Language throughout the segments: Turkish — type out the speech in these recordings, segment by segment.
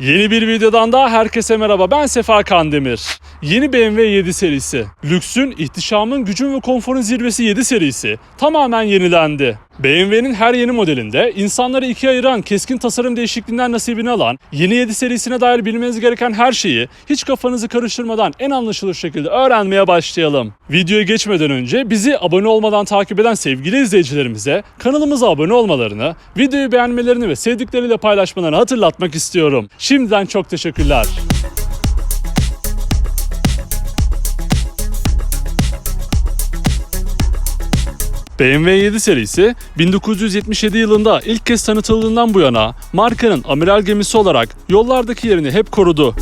Yeni bir videodan daha herkese merhaba. Ben Sefa Kandemir. Yeni BMW 7 serisi. Lüksün, ihtişamın, gücün ve konforun zirvesi 7 serisi tamamen yenilendi. BMW'nin her yeni modelinde insanları ikiye ayıran keskin tasarım değişikliğinden nasibini alan yeni 7 serisine dair bilmeniz gereken her şeyi hiç kafanızı karıştırmadan en anlaşılır şekilde öğrenmeye başlayalım. Videoya geçmeden önce bizi abone olmadan takip eden sevgili izleyicilerimize kanalımıza abone olmalarını, videoyu beğenmelerini ve sevdikleriyle paylaşmalarını hatırlatmak istiyorum. Şimdiden çok teşekkürler. BMW 7 serisi 1977 yılında ilk kez tanıtıldığından bu yana markanın amiral gemisi olarak yollardaki yerini hep korudu.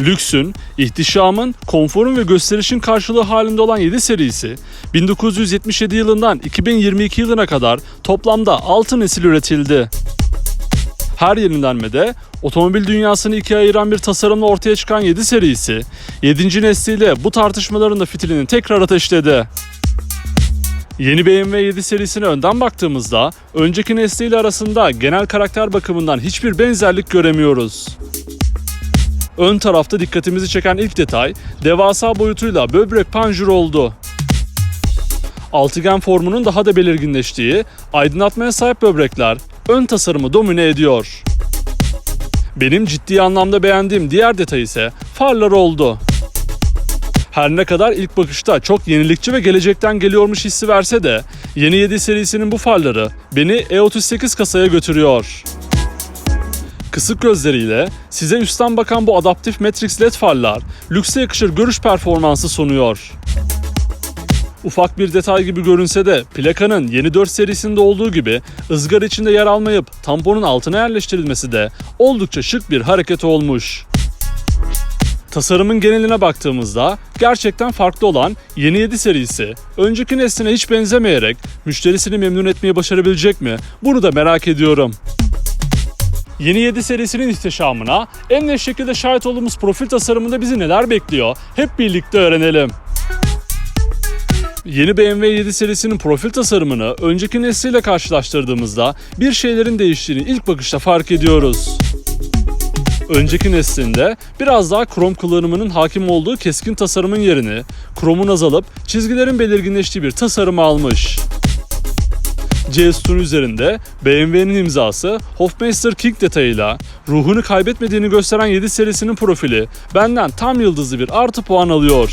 Lüksün, ihtişamın, konforun ve gösterişin karşılığı halinde olan 7 serisi 1977 yılından 2022 yılına kadar toplamda 6 nesil üretildi. Her yenilenmede otomobil dünyasını ikiye ayıran bir tasarımla ortaya çıkan 7 serisi 7. nesliyle bu tartışmaların da fitilini tekrar ateşledi. Yeni BMW 7 serisine önden baktığımızda önceki nesliyle arasında genel karakter bakımından hiçbir benzerlik göremiyoruz. Ön tarafta dikkatimizi çeken ilk detay devasa boyutuyla böbrek panjur oldu. Altıgen formunun daha da belirginleştiği aydınlatmaya sahip böbrekler ön tasarımı domine ediyor. Benim ciddi anlamda beğendiğim diğer detay ise farlar oldu. Her ne kadar ilk bakışta çok yenilikçi ve gelecekten geliyormuş hissi verse de yeni 7 serisinin bu farları beni E38 kasaya götürüyor. Kısık gözleriyle size üstten bakan bu adaptif Matrix LED farlar lükse yakışır görüş performansı sunuyor. Ufak bir detay gibi görünse de plakanın yeni 4 serisinde olduğu gibi ızgara içinde yer almayıp tamponun altına yerleştirilmesi de oldukça şık bir hareket olmuş. Tasarımın geneline baktığımızda gerçekten farklı olan yeni 7 serisi önceki nesline hiç benzemeyerek müşterisini memnun etmeyi başarabilecek mi? Bunu da merak ediyorum. Yeni 7 serisinin ihtişamına en net şekilde şahit olduğumuz profil tasarımında bizi neler bekliyor? Hep birlikte öğrenelim. Yeni BMW 7 serisinin profil tasarımını önceki nesliyle karşılaştırdığımızda bir şeylerin değiştiğini ilk bakışta fark ediyoruz. Önceki neslinde biraz daha krom kullanımının hakim olduğu keskin tasarımın yerini kromun azalıp çizgilerin belirginleştiği bir tasarım almış. C sütunu üzerinde BMW'nin imzası Hofmeister King detayıyla ruhunu kaybetmediğini gösteren 7 serisinin profili benden tam yıldızlı bir artı puan alıyor.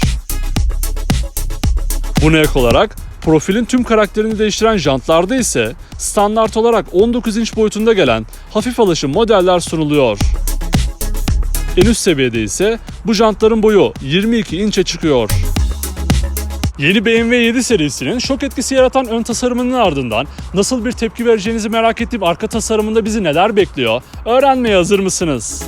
Buna ek olarak profilin tüm karakterini değiştiren jantlarda ise standart olarak 19 inç boyutunda gelen hafif alışım modeller sunuluyor. En üst seviyede ise bu jantların boyu 22 inçe çıkıyor. Yeni BMW 7 serisinin şok etkisi yaratan ön tasarımının ardından nasıl bir tepki vereceğinizi merak ettiğim arka tasarımında bizi neler bekliyor? Öğrenmeye hazır mısınız?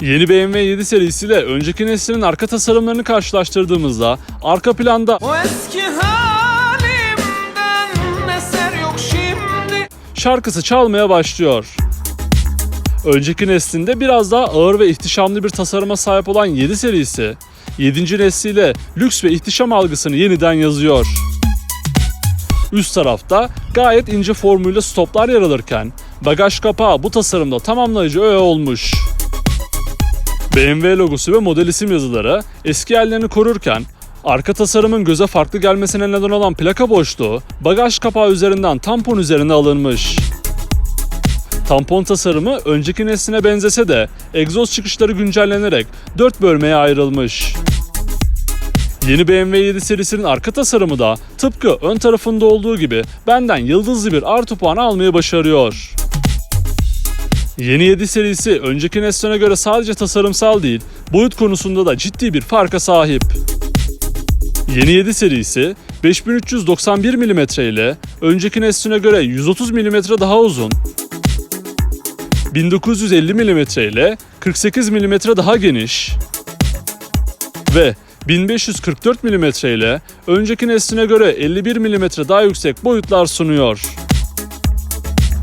Yeni BMW 7 serisiyle önceki neslin arka tasarımlarını karşılaştırdığımızda arka planda O eski halimden eser yok şimdi şarkısı çalmaya başlıyor. Önceki neslinde biraz daha ağır ve ihtişamlı bir tasarıma sahip olan 7 serisi, 7. nesliyle lüks ve ihtişam algısını yeniden yazıyor. Üst tarafta gayet ince formuyla stoplar yer alırken bagaj kapağı bu tasarımda tamamlayıcı öğe olmuş. BMW logosu ve model isim yazıları eski yerlerini korurken arka tasarımın göze farklı gelmesine neden olan plaka boşluğu bagaj kapağı üzerinden tampon üzerine alınmış. Tampon tasarımı önceki nesline benzese de egzoz çıkışları güncellenerek 4 bölmeye ayrılmış. Yeni BMW 7 serisinin arka tasarımı da tıpkı ön tarafında olduğu gibi benden yıldızlı bir artı puan almayı başarıyor. Yeni 7 serisi önceki nesline göre sadece tasarımsal değil, boyut konusunda da ciddi bir farka sahip. Yeni 7 serisi 5391 mm ile önceki nesline göre 130 mm daha uzun, 1950 mm ile 48 mm daha geniş ve 1544 mm ile önceki nesline göre 51 mm daha yüksek boyutlar sunuyor.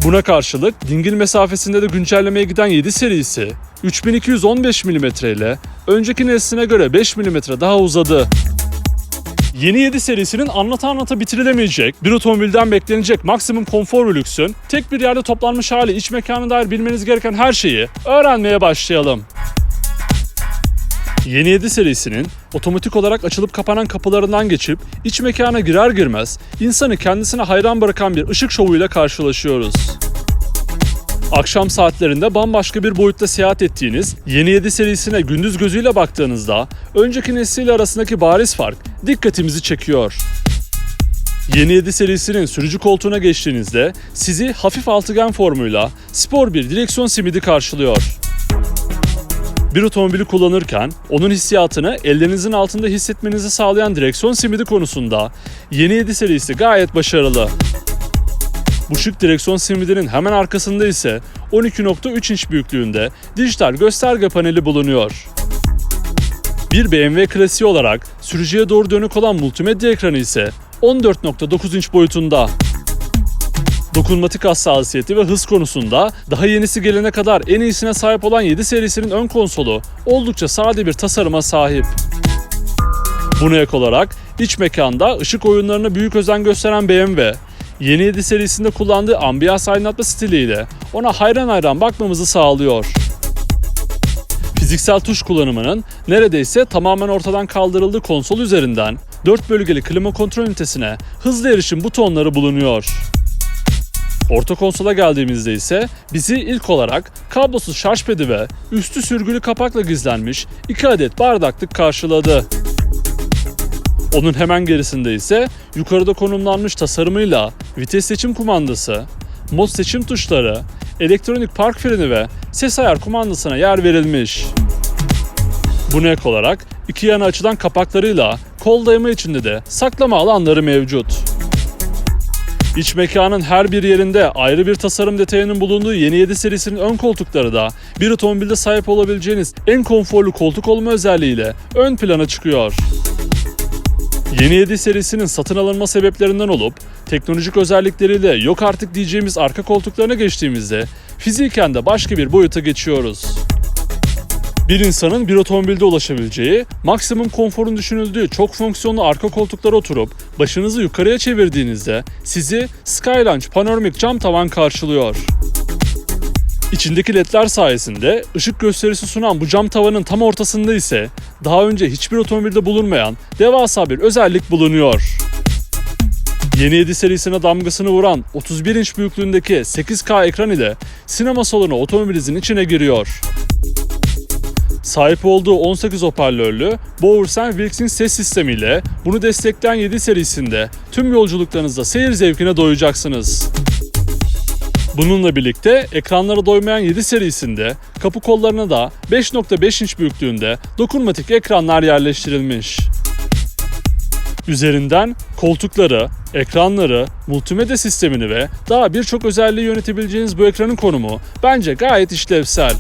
Buna karşılık dingil mesafesinde de güncellemeye giden 7 serisi 3215 mm ile önceki nesline göre 5 mm daha uzadı. Yeni 7 serisinin anlata anlata bitirilemeyecek, bir otomobilden beklenecek maksimum konfor ve lüksün, tek bir yerde toplanmış hali iç mekanına dair bilmeniz gereken her şeyi öğrenmeye başlayalım. Yeni 7 serisinin otomatik olarak açılıp kapanan kapılarından geçip iç mekana girer girmez insanı kendisine hayran bırakan bir ışık şovuyla karşılaşıyoruz. Akşam saatlerinde bambaşka bir boyutta seyahat ettiğiniz yeni 7 serisine gündüz gözüyle baktığınızda önceki nesliyle arasındaki bariz fark dikkatimizi çekiyor. Yeni 7 serisinin sürücü koltuğuna geçtiğinizde sizi hafif altıgen formuyla spor bir direksiyon simidi karşılıyor. Bir otomobili kullanırken onun hissiyatını ellerinizin altında hissetmenizi sağlayan direksiyon simidi konusunda yeni 7 serisi gayet başarılı. Bu şık direksiyon simidinin hemen arkasında ise 12.3 inç büyüklüğünde dijital gösterge paneli bulunuyor. Bir BMW klasiği olarak sürücüye doğru dönük olan multimedya ekranı ise 14.9 inç boyutunda. Dokunmatik hassasiyeti ve hız konusunda daha yenisi gelene kadar en iyisine sahip olan 7 serisinin ön konsolu oldukça sade bir tasarıma sahip. Buna ek olarak iç mekanda ışık oyunlarına büyük özen gösteren BMW, yeni 7 serisinde kullandığı ambiyans aydınlatma stiliyle ona hayran hayran bakmamızı sağlıyor. Fiziksel tuş kullanımının neredeyse tamamen ortadan kaldırıldığı konsol üzerinden 4 bölgeli klima kontrol ünitesine hızlı erişim butonları bulunuyor. Orta konsola geldiğimizde ise bizi ilk olarak kablosuz şarj pedi ve üstü sürgülü kapakla gizlenmiş 2 adet bardaklık karşıladı. Onun hemen gerisinde ise yukarıda konumlanmış tasarımıyla vites seçim kumandası, mod seçim tuşları, elektronik park freni ve ses ayar kumandasına yer verilmiş. Buna ek olarak iki yana açılan kapaklarıyla kol dayama içinde de saklama alanları mevcut. İç mekanın her bir yerinde ayrı bir tasarım detayının bulunduğu yeni 7 serisinin ön koltukları da bir otomobilde sahip olabileceğiniz en konforlu koltuk olma özelliğiyle ön plana çıkıyor. Yeni 7 serisinin satın alınma sebeplerinden olup teknolojik özellikleriyle yok artık diyeceğimiz arka koltuklarına geçtiğimizde fiziken de başka bir boyuta geçiyoruz. Bir insanın bir otomobilde ulaşabileceği, maksimum konforun düşünüldüğü çok fonksiyonlu arka koltuklara oturup başınızı yukarıya çevirdiğinizde sizi Skylounge panoramik cam tavan karşılıyor. İçindeki ledler sayesinde ışık gösterisi sunan bu cam tavanın tam ortasında ise daha önce hiçbir otomobilde bulunmayan devasa bir özellik bulunuyor. Yeni 7 serisine damgasını vuran 31 inç büyüklüğündeki 8K ekran ile sinema salonu otomobilinizin içine giriyor. Sahip olduğu 18 hoparlörlü Bowers Wilkins ses sistemiyle bunu destekleyen 7 serisinde tüm yolculuklarınızda seyir zevkine doyacaksınız. Bununla birlikte ekranlara doymayan 7 serisinde kapı kollarına da 5.5 inç büyüklüğünde dokunmatik ekranlar yerleştirilmiş. Üzerinden koltukları, ekranları, multimedya sistemini ve daha birçok özelliği yönetebileceğiniz bu ekranın konumu bence gayet işlevsel.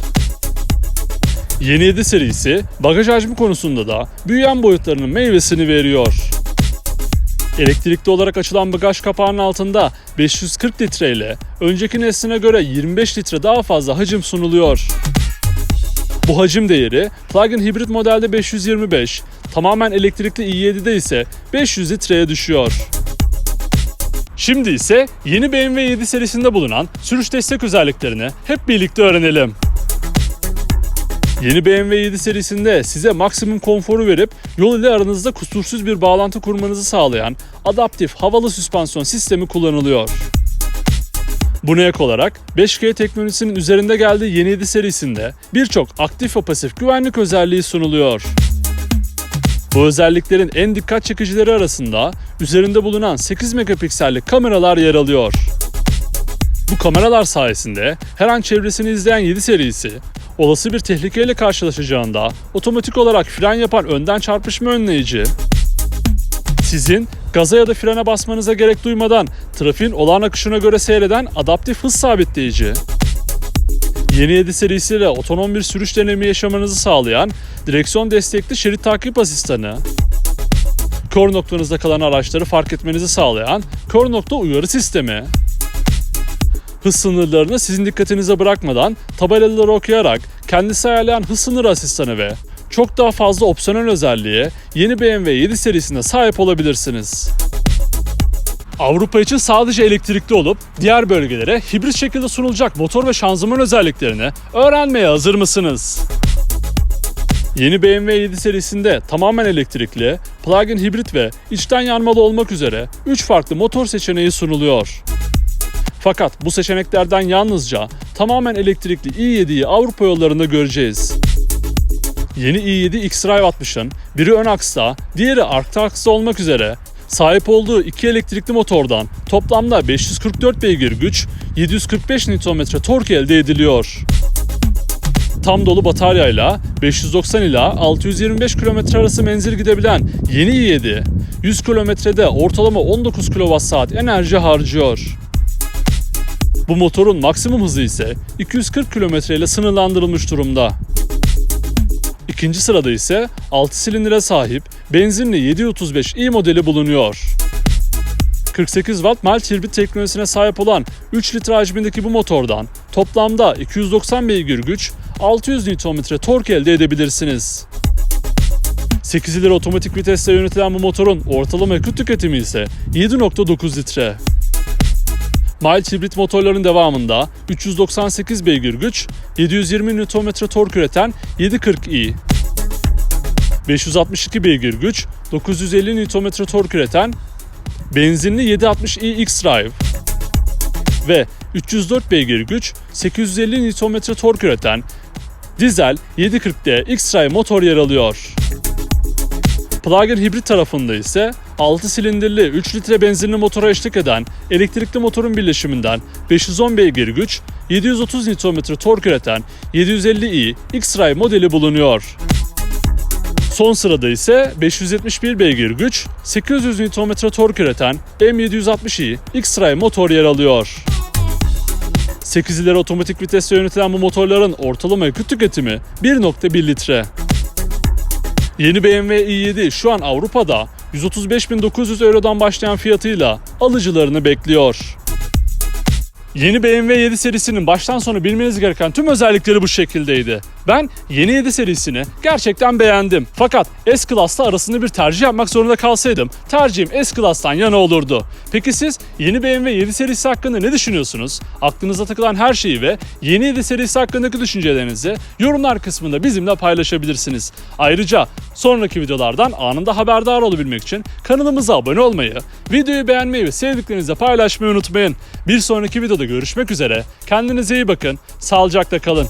Yeni 7 serisi bagaj hacmi konusunda da büyüyen boyutlarının meyvesini veriyor. Elektrikli olarak açılan bagaj kapağının altında 540 litre ile önceki nesline göre 25 litre daha fazla hacim sunuluyor. Bu hacim değeri plug-in hibrit modelde 525, tamamen elektrikli i7'de ise 500 litreye düşüyor. Şimdi ise yeni BMW 7 serisinde bulunan sürüş destek özelliklerini hep birlikte öğrenelim. Yeni BMW 7 serisinde size maksimum konforu verip yol ile aranızda kusursuz bir bağlantı kurmanızı sağlayan adaptif havalı süspansiyon sistemi kullanılıyor. Buna ek olarak 5G teknolojisinin üzerinde geldiği yeni 7 serisinde birçok aktif ve pasif güvenlik özelliği sunuluyor. Bu özelliklerin en dikkat çekicileri arasında üzerinde bulunan 8 megapiksellik kameralar yer alıyor. Bu kameralar sayesinde her an çevresini izleyen 7 serisi olası bir tehlikeyle karşılaşacağında otomatik olarak fren yapan önden çarpışma önleyici, sizin gaza ya da frene basmanıza gerek duymadan trafiğin olağan akışına göre seyreden adaptif hız sabitleyici, Yeni 7 serisiyle otonom bir sürüş deneyimi yaşamanızı sağlayan direksiyon destekli şerit takip asistanı, kör noktanızda kalan araçları fark etmenizi sağlayan kör nokta uyarı sistemi, hız sınırlarını sizin dikkatinize bırakmadan tabelaları okuyarak kendisi ayarlayan hız sınırı asistanı ve çok daha fazla opsiyonel özelliğe yeni BMW 7 serisinde sahip olabilirsiniz. Avrupa için sadece elektrikli olup diğer bölgelere hibrit şekilde sunulacak motor ve şanzıman özelliklerini öğrenmeye hazır mısınız? Yeni BMW 7 serisinde tamamen elektrikli, plug-in hibrit ve içten yanmalı olmak üzere 3 farklı motor seçeneği sunuluyor. Fakat bu seçeneklerden yalnızca tamamen elektrikli i7'yi Avrupa yollarında göreceğiz. Yeni i7 X-Drive 60'ın biri ön aksta, diğeri arkta aksta olmak üzere sahip olduğu iki elektrikli motordan toplamda 544 beygir güç, 745 Nm tork elde ediliyor. Tam dolu bataryayla 590 ila 625 km arası menzil gidebilen yeni i7, 100 kilometrede ortalama 19 kWh enerji harcıyor. Bu motorun maksimum hızı ise 240 km ile sınırlandırılmış durumda. İkinci sırada ise 6 silindire sahip benzinli 735i modeli bulunuyor. 48 Watt mild hibrit teknolojisine sahip olan 3 litre hacmindeki bu motordan toplamda 290 beygir güç, 600 Nm tork elde edebilirsiniz. 8 ileri otomatik vitesle yönetilen bu motorun ortalama yakıt tüketimi ise 7.9 litre. Mild hibrit motorların devamında 398 beygir güç, 720 Nm tork üreten 740i, 562 beygir güç, 950 Nm tork üreten benzinli 760i X-Drive ve 304 beygir güç, 850 Nm tork üreten dizel 740D X-Drive motor yer alıyor. Plug-in hibrit tarafında ise 6 silindirli 3 litre benzinli motora eşlik eden elektrikli motorun birleşiminden 510 beygir güç, 730 Nm tork üreten 750i X-Drive modeli bulunuyor. Son sırada ise 571 beygir güç, 800 Nm tork üreten M760i X-Drive motor yer alıyor. 8 ileri otomatik vitesle yönetilen bu motorların ortalama yakıt tüketimi 1.1 litre. Yeni BMW i7 şu an Avrupa'da 135.900 Euro'dan başlayan fiyatıyla alıcılarını bekliyor. Yeni BMW 7 serisinin baştan sona bilmeniz gereken tüm özellikleri bu şekildeydi. Ben yeni 7 serisini gerçekten beğendim. Fakat S-Class'la arasında bir tercih yapmak zorunda kalsaydım tercihim S-Class'tan yana olurdu. Peki siz yeni BMW 7 serisi hakkında ne düşünüyorsunuz? Aklınıza takılan her şeyi ve yeni 7 serisi hakkındaki düşüncelerinizi yorumlar kısmında bizimle paylaşabilirsiniz. Ayrıca sonraki videolardan anında haberdar olabilmek için kanalımıza abone olmayı, videoyu beğenmeyi ve sevdiklerinizle paylaşmayı unutmayın. Bir sonraki videoda görüşmek üzere. Kendinize iyi bakın. Sağlıcakla kalın.